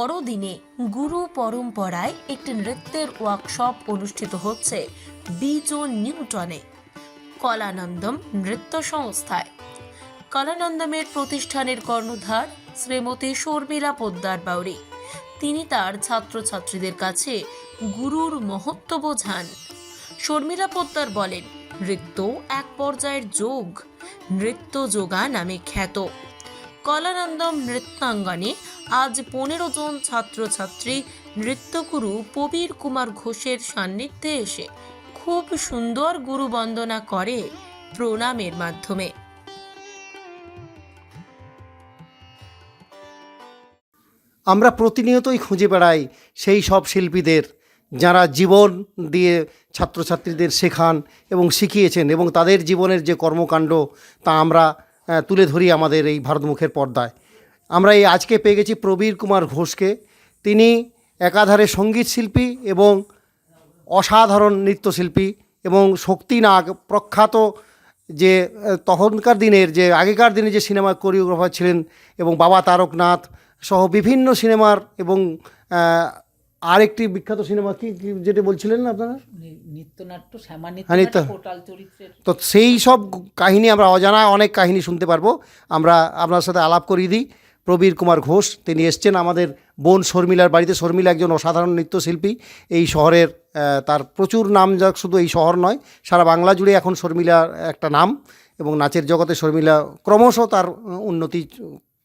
বড়দিনে গুরু পরম্পরায় একটি নৃত্যের ওয়ার্কশপ অনুষ্ঠিত হচ্ছে বিজো নিউটনে, কলানন্দম নৃত্য সংস্থায়। কলানন্দমের প্রতিষ্ঠানের কর্ণধার শ্রীমতী শর্মিলা পোদ্দার বাউরি। তিনি তার ছাত্রছাত্রীদের কাছে গুরুর মহত্ব বোঝান। শর্মিলা পোদ্দার বলেন, নৃত্য এক পর্যায়ের যোগ। নৃত্য যোগা নামে খ্যাত। কলানন্দম নৃত্যাঙ্গনে আজ পনেরো জন ছাত্রছাত্রী নৃত্যগুরু প্রবীর কুমার ঘোষের সান্নিধ্যে এসে খুব সুন্দর গুরু বন্দনা করে প্রণামের মাধ্যমে। আমরা প্রতিনিয়তই খুঁজে বেড়াই সেই সব শিল্পীদের, যারা জীবন দিয়ে ছাত্রছাত্রীদের শেখান এবং শিখিয়েছেন এবং তাদের জীবনের যে কর্মকাণ্ড তা আমরা তুলে ধরি আমাদের এই ভারতমুখের পর্দায়। আমরা এই আজকে পেয়ে গেছি প্রবীর কুমার ঘোষকে। তিনি একাধারে সংগীত শিল্পী এবং অসাধারণ নৃত্যশিল্পী এবং শক্তি শক্তিনাগ প্রখ্যাত যে তখনকার দিনের যে, আগেকার দিনে যে সিনেমার কোরিওগ্রাফার ছিলেন এবং বাবা তারকনাথ সহ বিভিন্ন সিনেমার এবং আহ, আরেকটি বিখ্যাত সিনেমা কি যেটা বলছিলেন আপনারা? নি- নিত্যনাট্য শ্যামা হ্যাঁ, কোটাল চরিত্রের। তো সেই সব কাহিনী আমরা অজানা অনেক কাহিনী শুনতে পারব। আমরা আপনার সাথে আলাপ করিয়ে দিই। প্রবীর কুমার ঘোষ তিনি এসছেন আমাদের বোন শর্মিলার বাড়িতে। শর্মিলা একজন অসাধারণ নৃত্যশিল্পী। এই শহরের তার প্রচুর নাম যাক শুধু এই শহর নয় সারা বাংলা জুড়ে এখন শর্মিলার একটা নাম এবং নাচের জগতে শর্মিলা ক্রমশ তার উন্নতি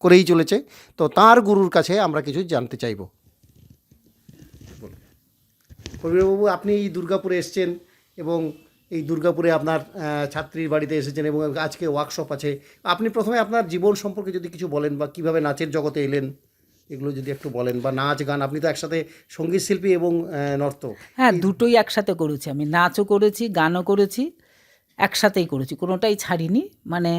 করেই চলেছে। তো তার গুরুর কাছে আমরা কিছু জানতে চাইব। প্রবীরবাবু আপনি এই দুর্গাপুরে এসছেন এবং এই দুর্গাপুরে আপনার ছাত্রীর বাড়িতে এসেছেন এবং আজকে ওয়ার্কশপ আছে। আপনি প্রথমে আপনার জীবন সম্পর্কে যদি কিছু বলেন বা কীভাবে নাচের জগতে এলেন এগুলো যদি একটু বলেন। বা নাচ গান আপনি তো একসাথে সংগীত শিল্পী এবং আহ, নর্তক। হ্যাঁ দুটোই একসাথে করেছি আমি। নাচও করেছি গানও করেছি একসাথেই করেছি। কোনোটাই ছাড়িনি মানে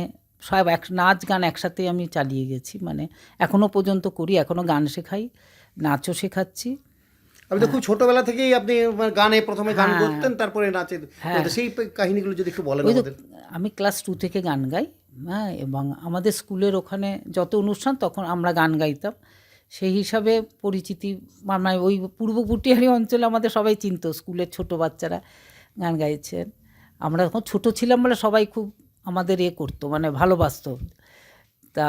সব এক নাচ গান একসাথেই আমি চালিয়ে গেছি। মানে এখনও পর্যন্ত করি এখনও গান শেখাই নাচও শেখাচ্ছি। আপনি তো খুব ছোটবেলা থেকেই আপনি মানে গানে প্রথমে গান হ্যাঁ। করতেন তারপরে নাচের হ্যাঁ। সেই কাহিনীগুলো যদি একটু বলেন আমি ক্লাস টু থেকে গান গাই হ্যাঁ এবং আমাদের স্কুলের ওখানে যত অনুষ্ঠান তখন আমরা গান গাইতাম। সেই হিসাবে পরিচিতি মানে ওই পূর্ব পুটিয়ারি অঞ্চলে আমাদের সবাই চিনত স্কুলের ছোট বাচ্চারা গান গাইছেন। আমরা যখন ছোট ছিলাম বলে সবাই খুব আমাদের এ করতো মানে ভালোবাসতো। তা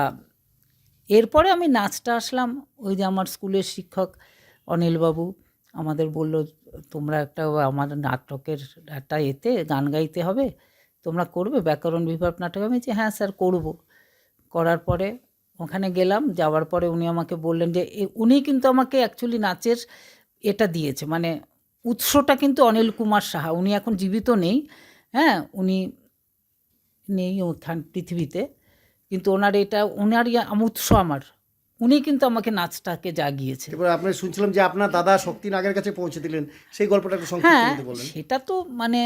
এরপরে আমি নাচটা আসলাম ওই যে আমার স্কুলের শিক্ষক অনিলবাবু। আমাদের বলল, তোমরা একটা আমার নাটকের একটা এতে গান গাইতে হবে, তোমরা করবে? ব্যাকরণ বিভাগ নাটক। আমি বলছি হ্যাঁ স্যার, করব। করার পরে ওখানে গেলাম, যাওয়ার পরে উনি আমাকে বললেন যে উনি কিন্তু আমাকে অ্যাকচুয়ালি নাচের এটা দিয়েছে মানে উৎসটা কিন্তু অনিল কুমার সাহা, উনি এখন জীবিত নেই হ্যাঁ উনি নেই পৃথিবীতে, কিন্তু ওনার এটা ওনার আম- উৎস আমার। উনি কিন্তু আমাকে নাচটাকে জাগিয়েছে এবার আপনি শুনছিলাম যে আপনার দাদা শক্তি নাগের কাছে পৌঁছে দিলেন। সেই গল্পটা একটু সংক্ষিপ্ত হ্যাঁ যদি বলেন। সেটা তো মানে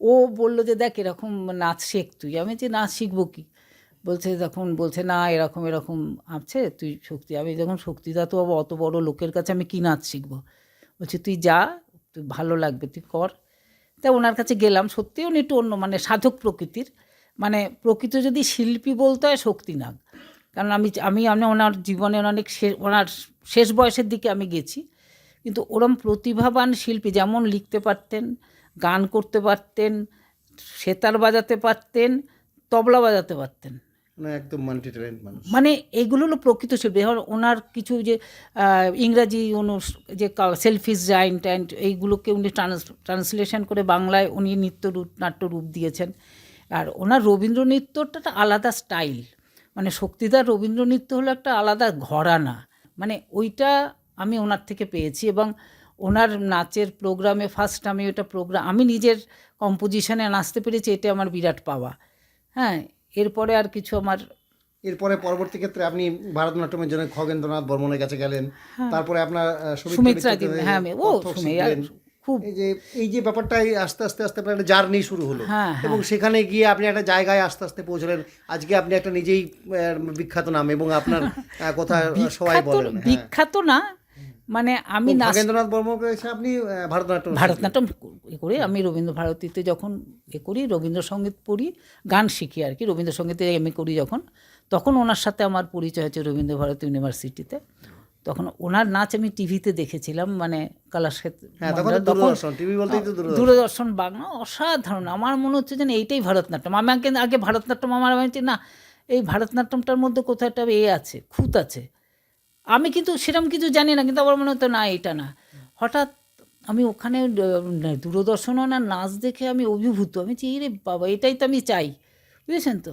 ও বলল যে দেখ এরকম নাচ শেখ তুই। আমি যে নাচ শিখব কি? বলছে তখন বলছে না এরকম এরকম আছে তুই শক্তি। আমি যখন শক্তিদা তো আবার অত বড় লোকের কাছে আমি কি নাচ শিখব? বলছে তুই যা তুই ভালো লাগবে তুই কর। তা ওনার কাছে গেলাম। সত্যি উনি একটু অন্য মানে সাধক প্রকৃতির। মানে প্রকৃত যদি শিল্পী বলতে হয় শক্তিনাগ কারণ আমি আমি আমি ওনার জীবনের অনেক শেষ ওনার শেষ বয়সের দিকে আমি গেছি। কিন্তু ওরম প্রতিভাবান শিল্পী যেমন লিখতে পারতেন গান করতে পারতেন সেতার বাজাতে পারতেন তবলা বাজাতে পারতেন। মানে একদম মাল্টি ট্যালেন্ট মানুষ। মানে এগুলো হলো প্রকৃত শিল্পী। এখন ওনার কিছু যে ইংরাজি অনু যে সেলফিস জাইন্ট অ্যান্ড এইগুলোকে উনি ট্রান্সলেশন করে বাংলায় উনি নৃত্য রূপ নাট্য রূপ দিয়েছেন। আর ওনার রবীন্দ্র নৃত্যটা একটা আলাদা স্টাইল মানে শক্তিদার রবীন্দ্র নৃত্য হলো একটা আলাদা ঘরানা। মানে ওইটা আমি ওনার থেকে পেয়েছি এবং ওনার নাচের প্রোগ্রামে ফার্স্ট আমি ওটা প্রোগ্রাম আমি নিজের কম্পোজিশনে নাচতে পেরেছি এটা আমার বিরাট পাওয়া। হ্যাঁ এরপরে আর কিছু আমার এরপরে পরবর্তী ক্ষেত্রে আপনি ভারতনাট্যমের জন্য খগেন্দ্রনাথ বর্মনের কাছে গেলেন। তারপরে আপনার সুমিত্রা হ্যাঁ ও। খুব এই যে এই যে ব্যাপারটাই আস্তে আস্তে আস্তে আপনার একটা জার্নি শুরু হলো। হ্যাঁ, এবং সেখানে গিয়ে আপনি একটা জায়গায় আস্তে আস্তে পৌঁছলেন। আজকে আপনি একটা নিজেই বিখ্যাত নাম এবং আপনার কথা সবাই বলেন। হ্যাঁ। বিখ্যাত না মানে আমি নাচ খগেন্দ্রনাথ বর্মনকে আপনি ভারতনাট্যম ভারতনাট্যম করি আমি রবীন্দ্র ভারতীতে যখন এ করি রবীন্দ্রসঙ্গীত পড়ি গান শিখি আর কি। রবীন্দ্রসঙ্গীতে এম এ করি যখন তখন ওনার সাথে আমার পরিচয় হয়েছে রবীন্দ্রভারতী ইউনিভার্সিটিতে। তখন ওনার নাচ আমি টিভিতে দেখেছিলাম মানে কালাক্ষেত্র হ্যাঁ তো দূরদর্শন বাংলা অসাধারণ। আমার মনে হচ্ছে যেন এইটাই ভারতনাট্যম। আমি আগে ভারতনাট্যম আমার ভাবছি না এই ভারতনাট্যমটার মধ্যে কোথাও একটা এ আছে খুঁত আছে। আমি কিন্তু সেরকম কিছু জানি না কিন্তু আমার মনে হতো না এটা না। হঠাৎ আমি ওখানে দূরদর্শন না নাচ দেখে আমি অভিভূত। আমি বলছি, রে বাবা এটাই তো আমি চাই। বুঝেছেন তো?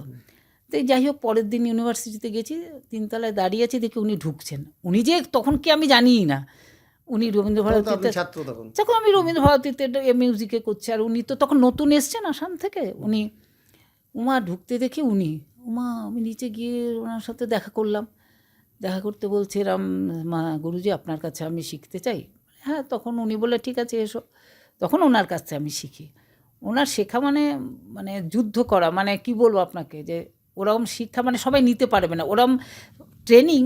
তো যাই হোক পরের দিন ইউনিভার্সিটিতে গেছি তিনতলায় দাঁড়িয়ে আছি দেখি উনি ঢুকছেন। উনি যে তখন কি আমি জানিই না। উনি রবীন্দ্র ভারতীতে ছাত্র তখন। যখন আমি রবীন্দ্র ভারতীতে মিউজিকে করছি আর উনি তো তখন নতুন এসছেন আসাম থেকে। উনি উমা ঢুকতে দেখি উনি। উমা আমি নিচে গিয়ে ওনার সাথে দেখা করলাম। দেখা করতে বলছে এরম মা গুরুজি আপনার কাছে আমি শিখতে চাই। হ্যাঁ তখন উনি বলে ঠিক আছে এসো। তখন ওনার কাছে আমি শিখি। ওনার শেখা মানে মানে যুদ্ধ করা মানে কি বলব আপনাকে যে ওরকম শিক্ষা মানে সবাই নিতে পারবে না। ওরম ট্রেনিং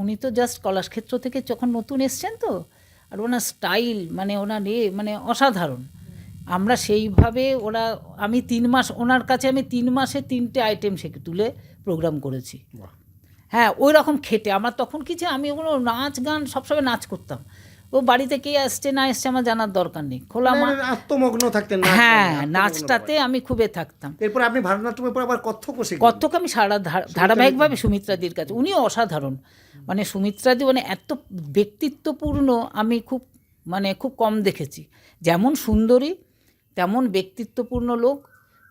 উনি তো জাস্ট কলাক্ষেত্র থেকে যখন নতুন এসছেন তো আর ওনার স্টাইল মানে ওনার এ মানে অসাধারণ। আমরা সেইভাবে ওরা আমি তিন মাস ওনার কাছে আমি তিন মাসে তিনটে আইটেম শেখে তুলে প্রোগ্রাম করেছি। হ্যাঁ ওই রকম খেটে। আমার তখন কিছু আমি ওগুলো নাচ গান সবসময় নাচ করতাম। ও বাড়িতে কে আসছে না এসছে আমার জানার দরকার নেই। খোলা মা মানে আত্মমগ্ন থাকতেন হ্যাঁ নাচটাতে আমি খুবই থাকতাম। এরপর আপনি ভারতনাট্যমের পর আবার শিখলেন। কত্থক আমি সারা ধারাবাহিকভাবে সুমিত্রাদির কাছে। উনি অসাধারণ। মানে সুমিত্রাদি মানে এত ব্যক্তিত্বপূর্ণ আমি খুব মানে খুব কম দেখেছি। যেমন সুন্দরী তেমন ব্যক্তিত্বপূর্ণ লোক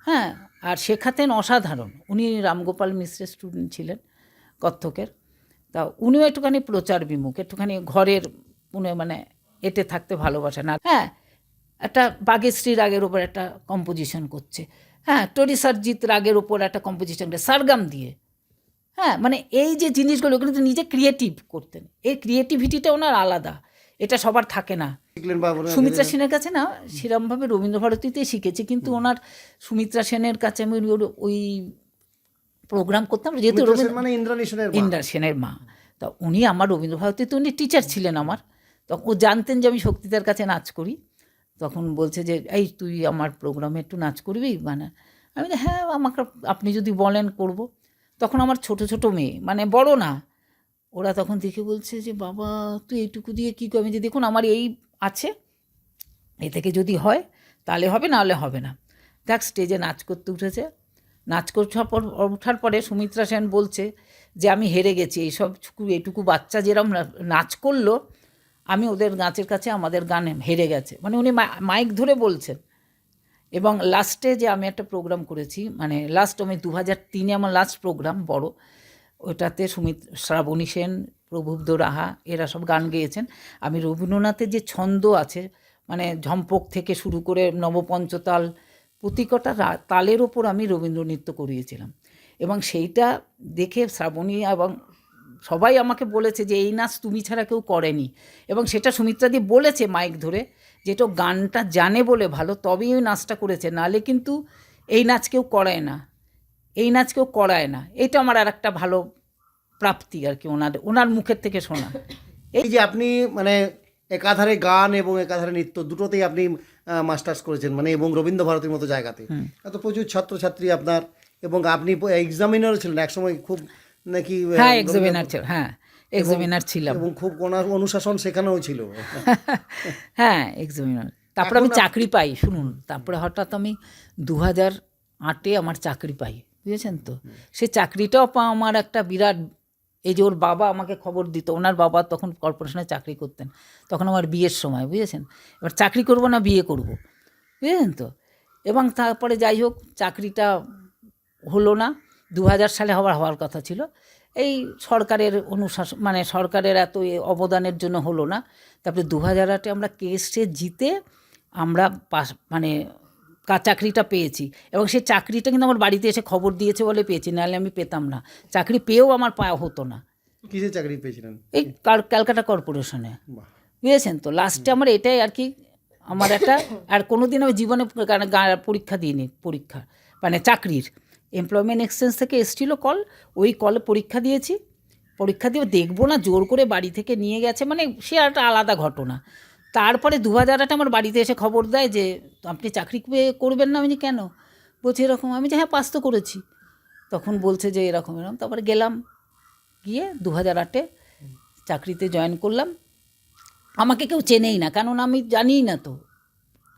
হ্যাঁ আর শেখাতেন অসাধারণ। উনি রামগোপাল মিশ্রের স্টুডেন্ট ছিলেন কত্থকের। তা উনিও একটুখানি প্রচার বিমুখ একটুখানি ঘরের উনি মানে এতে থাকতে ভালোবাসে না হ্যাঁ একটা বাগেশ্রী রাগের ওপর একটা কম্পোজিশন করছে। হ্যাঁ টরি সরজিৎ রাগের ওপর একটা কম্পোজিশন করে সারগাম দিয়ে। হ্যাঁ মানে এই যে জিনিসগুলো কিন্তু নিজে ক্রিয়েটিভ করতেন। এই ক্রিয়েটিভিটিটা ওনার আলাদা। এটা সবার থাকে না। সুমিত্রা সেনের কাছে না সেরমভাবে রবীন্দ্রভারতীতেই শিখেছি কিন্তু ওনার সুমিত্রা সেনের কাছে আমি ওই- ওই প্রোগ্রাম করতাম যেহেতু মানে। ইন্দ্রা সেনের মা। তা উনি আমার রবীন্দ্রভারতীতে উনি টিচার ছিলেন আমার। তখন জানতেন যে আমি শক্তিদার কাছে নাচ করি। তখন বলছে যে, এই তুই আমার প্রোগ্রামে একটু নাচ করবি? মানে আমি হ্যাঁ আমাকে আপনি যদি বলেন করব। তখন আমার ছোট ছোট মেয়ে মানে বড় না। ওরা তখন দেখে বলছে যে, বাবা, তুই এইটুকু দিয়ে কী করবি যে দেখুন, আমার এই আছে। এ থেকে যদি হয়, তাহলে হবে, না হলে হবে না। দেখ স্টেজে নাচ করতে উঠেছে। নাচ করতে ওঠার পরে সুমিত্রা সেন বলছে যে, আমি হেরে গেছি। এইসব এইটুকু বাচ্চা যেরকম না- নাচ করল আমি ওদের নাচের কাছে আমাদের গান হেরে গেছে। মানে উনি মাইক ধরে বলছেন। এবং লাস্টে যে আমি একটা প্রোগ্রাম করেছি মানে লাস্ট আমি দু হাজার তিনে আমার লাস্ট প্রোগ্রাম বড়, ওটাতে সুমিত, শ্রাবণী সেন, প্রভুব্ধ রাহা, এরা সব গান গেয়েছেন। আমি রবীন্দ্রনাথের যে ছন্দ আছে মানে ঝম্পক থেকে শুরু করে নবপঞ্চতাল, প্রতিকটা তালের ওপর আমি রবীন্দ্র নৃত্য করিয়েছিলাম। এবং সেইটা দেখে শ্রাবণী এবং সবাই আমাকে বলেছে যে এই নাচ তুমি ছাড়া কেউ করেনি। এবং সেটা সুমিত্রাদি বলেছে মাইক ধরে যেটা গানটা জানে বলে ভালো তবেই ওই নাচটা করেছে। নালে কিন্তু এই নাচ কেউ করায় না। এই নাচ কেউ করায় না। এটা আমার আর একটা ভালো প্রাপ্তি আর কি ওনার ওনার মুখের থেকে শোনা। এই যে আপনি মানে একাধারে গান এবং একাধারে নৃত্য দুটোতেই আপনি মাস্টার্স করেছেন মানে এবং রবীন্দ্র ভারতীর মতো জায়গাতে। এত প্রচুর ছাত্রছাত্রী আপনার এবং আপনি এক্সামিনারও ছিলেন একসময় খুব নাকি হ্যাঁ এক্সামিনার ছিল? হ্যাঁ এক্সামিনার ছিলাম। এবং খুব কোনা- অনুশাসন শেখানোও ছিল। হ্যাঁ এক্সামিনার তারপরে আমি চাকরি পাই শুনুন তারপরে হঠাৎ আমি দু হাজার আটে আমার চাকরি পাই বুঝেছেন তো? সে চাকরিটাও পা আমার একটা বিরাট এই যে ওর বাবা আমাকে খবর দিত ওনার বাবা তখন কর্পোরেশনে চাকরি করতেন তখন আমার বিয়ের সময় বুঝেছেন? এবার চাকরি করব না বিয়ে করব বুঝেছেন তো? এবং তারপরে যাই হোক চাকরিটা হলো না দু হাজার সালে হওয়ার হওয়ার কথা ছিল। এই সরকারের অনুশাসন মানে সরকারের এত অবদানের জন্য হলো না। তারপরে দু হাজার আটে আমরা কেসে জিতে আমরা পাস মানে কা চাকরিটা পেয়েছি। এবং সেই চাকরিটা কিন্তু আমার বাড়িতে এসে খবর দিয়েছে বলে পেয়েছি নাহলে আমি পেতাম না। চাকরি পেয়েও আমার পাওয়া হতো না। কিসে চাকরি পেয়েছিলেন? এই ক্যালকাটা কর্পোরেশনে। বুঝেছেন তো? লাস্টে আমার এটাই আর কি আমার একটা আর কোনো দিন আমি জীবনে পরীক্ষা দিইনি পরীক্ষা মানে চাকরির। এমপ্লয়মেন্ট এক্সচেঞ্জ থেকে এসেছিল কল ওই কলে পরীক্ষা দিয়েছি। পরীক্ষা দিয়ে দেখব না জোর করে বাড়ি থেকে নিয়ে গেছে মানে সে একটা আলাদা ঘটনা। তারপরে দু হাজার আটে আমার বাড়িতে এসে খবর দেয় যে আপনি চাকরি করবেন না আমি কেন? বলছি এরকম। আমি যে হ্যাঁ পাস তো করেছি। তখন বলছে যে এরকম এরকম। তারপরে গেলাম গিয়ে দু হাজার আটে চাকরিতে জয়েন করলাম। আমাকে কেউ চেনেই না কারণ আমি জানিই না তো।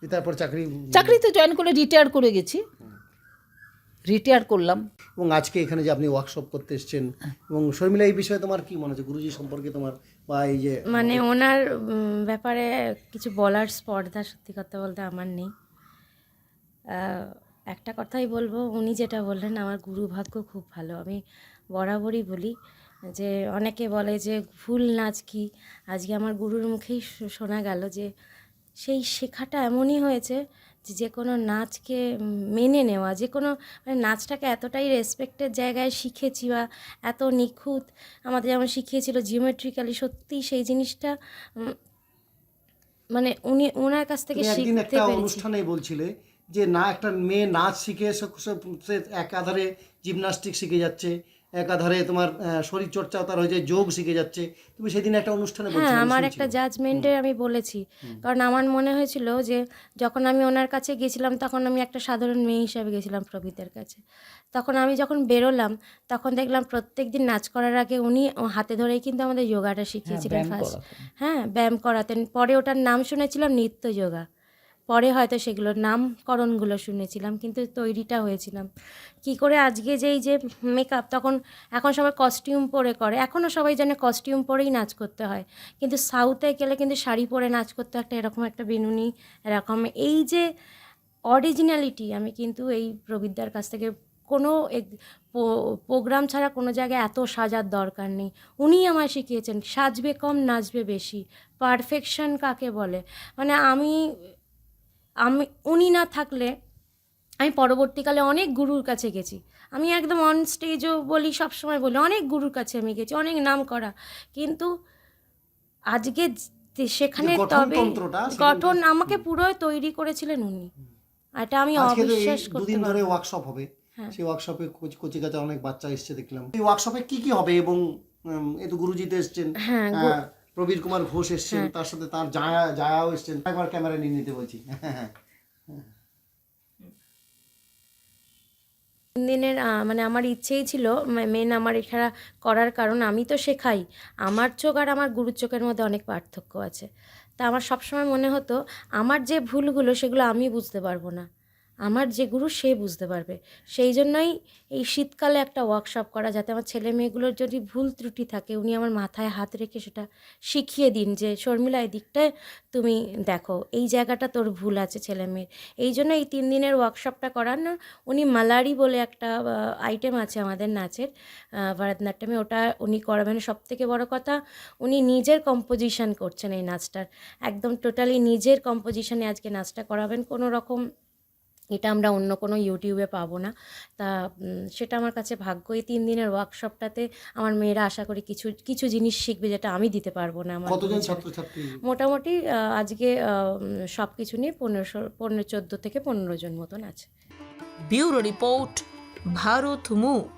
তারপর চাকরি চাকরিতে জয়েন করে রিটায়ার করে গেছি। রিটায়ার করলাম। এবং আজকে এখানে যে আপনি ওয়ার্কশপ করতে এসেছেন এবং শর্মিলা এই বিষয়ে তোমার কি মনে হচ্ছে? গুরুজি সম্পর্কে তোমার বা এই যে মানে ওনার ব্যাপারে কিছু বলার স্পর্ধা সত্যি কথা বলতে আমার নেই। একটা কথাই বলব উনি যেটা বললেন আমার গুরু ভাগ্য খুব ভালো। আমি বরাবরই বলি যে অনেকে বলে যে ভুল নাচ কি? আজকে আমার গুরুর মুখেই শোনা গেল যে সেই শেখাটা এমনই হয়েছে যে কোনো নাচকে মেনে নেওয়া যে কোনো মানে নাচটাকে এতটাই রেসপেক্টের জায়গায় শিখেছি বা এত নিখুঁত আমাদের যেমন শিখিয়েছিল জিওমেট্রিক্যালি সত্যি সেই জিনিসটা মানে উনি ওনার কাছ থেকে শিখতে একটা অনুষ্ঠানে বলছিলে যে না একটা মেয়ে নাচ শিখে সে- সে একাধারে জিমনাস্টিক শিখে যাচ্ছে একাধারে তোমার শরীর চর্চা তার হয়ে যায় যোগ শিখে যাচ্ছে। তুমি সেদিন একটা অনুষ্ঠানে হ্যাঁ আমার একটা জাজমেন্টে আমি বলেছি। কারণ আমার মনে হয়েছিল যে যখন আমি ওনার কাছে গেছিলাম তখন আমি একটা সাধারণ মেয়ে হিসাবে গেছিলাম প্রবীতের কাছে। তখন আমি যখন বেরোলাম তখন দেখলাম প্রত্যেক দিন নাচ করার আগে উনি হাতে ধরেই কিন্তু আমাদের যোগাটা শিখিয়েছিলেন ফার্স্ট হ্যাঁ ব্যায়াম করাতেন। পরে ওটার নাম শুনেছিলাম নিত্য যোগা। পরে হয়তো সেগুলোর নামকরণগুলো শুনেছিলাম, কিন্তু তৈরিটা হয়েছিলাম। কি করে আজকে যেই যে মেকআপ তখন এখন সবাই কস্টিউম পরে করে। এখনও সবাই জানে কস্টিউম পরেই নাচ করতে হয়। কিন্তু সাউথে গেলে কিন্তু শাড়ি পরে নাচ করতে একটা এরকম একটা বেনুনি, এরকম এই যে অরিজিনালিটি আমি কিন্তু এই প্রবিদ্যার কাছ থেকে কোনো প্রোগ্রাম ছাড়া কোনো জায়গায় এত সাজার দরকার নেই। উনি আমায় শিখিয়েছেন, সাজবে কম, নাচবে বেশি। পারফেকশন কাকে বলে? মানে আমি আমি উনি না থাকলে আমি পরবর্তীকালে অনেক গুরুর কাছে গেছি। আমি একদম অন স্টেজও বলি সবসময় বলি অনেক গুরুর কাছে আমি গেছি অনেক নাম করা। কিন্তু আজকে সেখানে তবে গঠন আমাকে পুরো তৈরি করেছিলেন উনি। এটা আমি অবিশ্বাস করতে দুদিন ধরে ওয়ার্কশপ হবে। হ্যাঁ। সেই ওয়ার্কশপে কচি কাচা অনেক বাচ্চা এসছে দেখলাম। এই ওয়ার্কশপে কি কি হবে এবং এই তো এসছেন। হ্যাঁ, প্রবীর কুমার ঘোষ এসছেন তার সাথে তার জায়া জায়াও এসছেন একবার ক্যামেরা নিয়ে নিতে বলছি। হ্যাঁ হ্যাঁ দিনের মানে আমার ইচ্ছেই ছিল মেন আমার এখানে করার কারণ আমি তো শেখাই। আমার চোখ আর আমার গুরুর চোখের মধ্যে অনেক পার্থক্য আছে। তা আমার সবসময় মনে হতো আমার যে ভুলগুলো সেগুলো আমি বুঝতে পারব না। আমার যে গুরু, সে বুঝতে পারবে। সেই জন্যই এই শীতকালে একটা ওয়ার্কশপ করা, যাতে আমার ছেলে মেয়েগুলোর যদি ভুল ত্রুটি থাকে, উনি আমার মাথায় হাত রেখে সেটা শিখিয়ে দিন যে, শর্মিলা এই দিকটায় তুমি দেখো, এই জায়গাটা তোর ভুল আছে ছেলে মেয়ের। এই জন্য এই তিন দিনের ওয়ার্কশপটা করার না, উনি মালারি বলে একটা আইটেম আছে আমাদের নাচের ভরতনাট্যমে। ওটা উনি করাবেন। সব থেকে বড় কথা, উনি নিজের কম্পোজিশন করছেন এই নাচটার। একদম টোটালি নিজের কম্পোজিশনে আজকে নাচটা করাবেন। কোনো রকম এটা আমরা অন্য কোনো ইউটিউবে পাবো না। তা সেটা আমার কাছে ভাগ্য এই তিন দিনের ওয়ার্কশপটাতে আমার মেয়েরা আশা করি কিছু কিছু জিনিস শিখবে যেটা আমি দিতে পারব না আমার মোটামুটি আজকে সব কিছু নিয়ে পনেরোশো পনেরো চোদ্দ থেকে পনেরো জন মতন আছে। ব্যুরো রিপোর্ট ভারত মুখ।